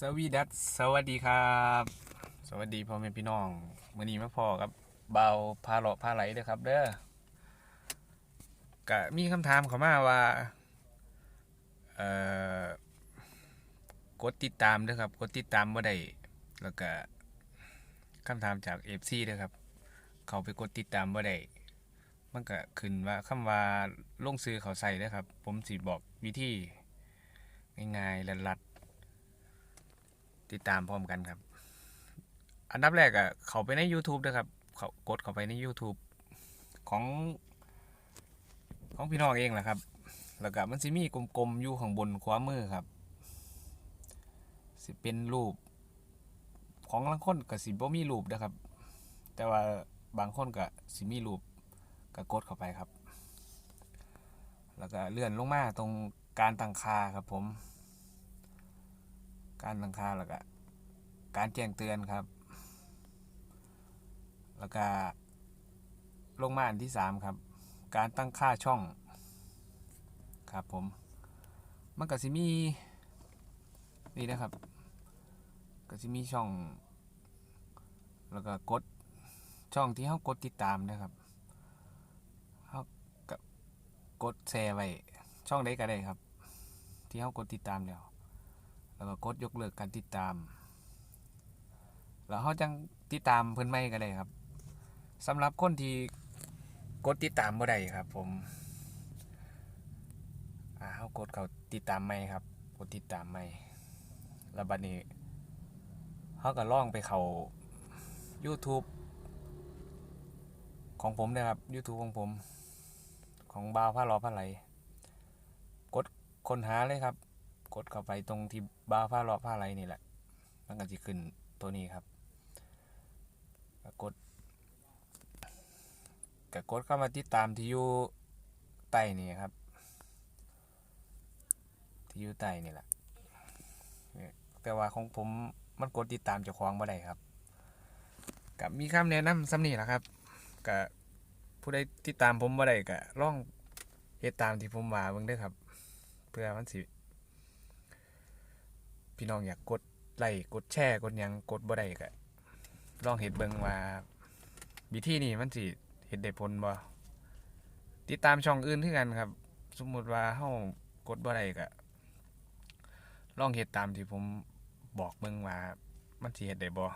สวีดัสสวัสดีครับ สวัสดีพ่อแม่พี่น้องมื่อนี้มาพอกับเบาพาเลาะพาไหลเด้อครับ เด้อก็มีคำถามเขามาว่าเอ่อกดติดตามเด้อครับ กดติดตามบ่ได้แล้วก็คำถามจาก FC เด้อครับ เขาไปกดติดตามบ่ได้มันก็ขึ้นว่าคำว่าลงซื้อเขาใส่เด้อครับ ผมสิบอกวิธีง่ายๆและลัด ติดตามพร้อมกันครับ อันดับแรกอะเขาไปใน YouTube นะครับเขากดเข้าไปใน YouTube ของ ของพี่น้องเองแหละครับ แล้วก็มันสิมีกลมๆอยู่ข้างบนขวามือครับ สิเป็นรูป ของบางคนก็สิบ่มีรูปนะครับ แต่ว่าบางคนก็สิมีรูปก็กดเข้าไปครับ แล้วก็เลื่อนลงมาตรงการตั้งค่าครับผม การตั้งค่าแล้วก็การแจ้งเตือนครับ แล้วก็ลงมาอันที่สามครับ การตั้งค่าช่อง ครับผม มันก็สิมี นี่นะครับ ก็สิมีช่อง แล้วก็กดช่องที่เขากดติดตามนะครับเขาก็กดแชร์ไว้ช่องใดก็ได้ครับ ที่เขากดติดตามแล้ว แล้วก็กดยกเลิกการติดตาม แล้วเขาจังติดตามเพิ่นไม่ก็ได้ครับสำหรับคนที่กดติดตามบ่ได้ครับ ผมอ่าเขากดเขาติดตามไม่ครับ กดติดตามไม่แล้วบัดนี้เขาก็ล่องไปเขา YouTube ของผมนะครับ YouTube ของผม ของบาวผ้ารอผ้าไหลกดค้นหาเลยครับ กดเข้าไปตรงที่บาร์ผ้าเลาะผ้าไรนี่แหละ มันก็จะขึ้นตัวนี้ครับกกดก็กดเข้ามาติดตามที่อยู่ใต้นี่ครับ ที่อยู่ใต้นี่แหละแต่ว่าของผมมันกดติดตามเจ้าของบ่ได้ครับ กับมีคำแนะนำซ้ำนี่แหละครับกับผู้ใดติดตามผมบ่ได้ก็ลองเฮ็ดตามที่ผมว่าเบิ่งเด้อครับ เพื่อมันสิ พี่น้องอยากกดไลค์กดแชร์กดยังกดบ่ได้ก็ลองเฮ็ดเบิงว่าวิธีนี้มันสิเฮ็ดได้ผลบ่ติดตามช่องอื่นคือกันครับ สมมุติว่าเฮากดบ่ได้ก็ลองเฮ็ดตามที่ผมบอกเบิงว่ามันสิเฮ็ดได้บ่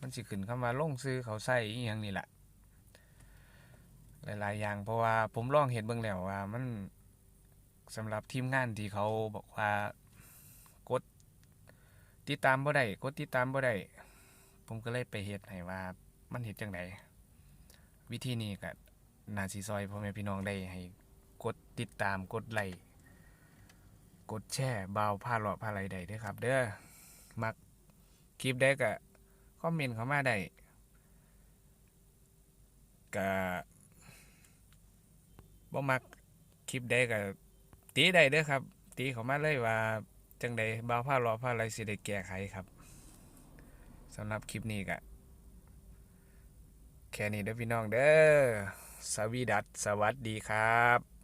มันสิขึ้นคำว่าลงซื้อเขาใส่อีหยังนี่แหละหลาย ๆ อย่างเพราะว่าผมลองเฮ็ดเบิ่งแล้วว่ามันสำหรับทีมงานที่เขาบอกว่า ติดตามบ่ได้กดติดตามบ่ได้ผมก็เลยไปเฮ็ดให้ว่ามันเฮ็ดจังไดวิธีนี้ก็น่าสิซอยพ่อแม่พี่น้องได้ให้กดติดตามกดไลค์กดแชร์บ่าวพาเลาะพาไหลได้เด้อครับ เด้อมักคลิปได้ก็คอมเมนต์เข้ามาได้ก็บ่มักคลิปได้ก็ตีได้เด้อครับ ตีเข้ามาเลยว่า จังใดบ่าวผ้ารอผ้าไรสิได้แก้ไขครับสำหรับคลิปนี้กะแค่นี้เด้อพี่น้องเด้อสวีดัสสวัสดีครับ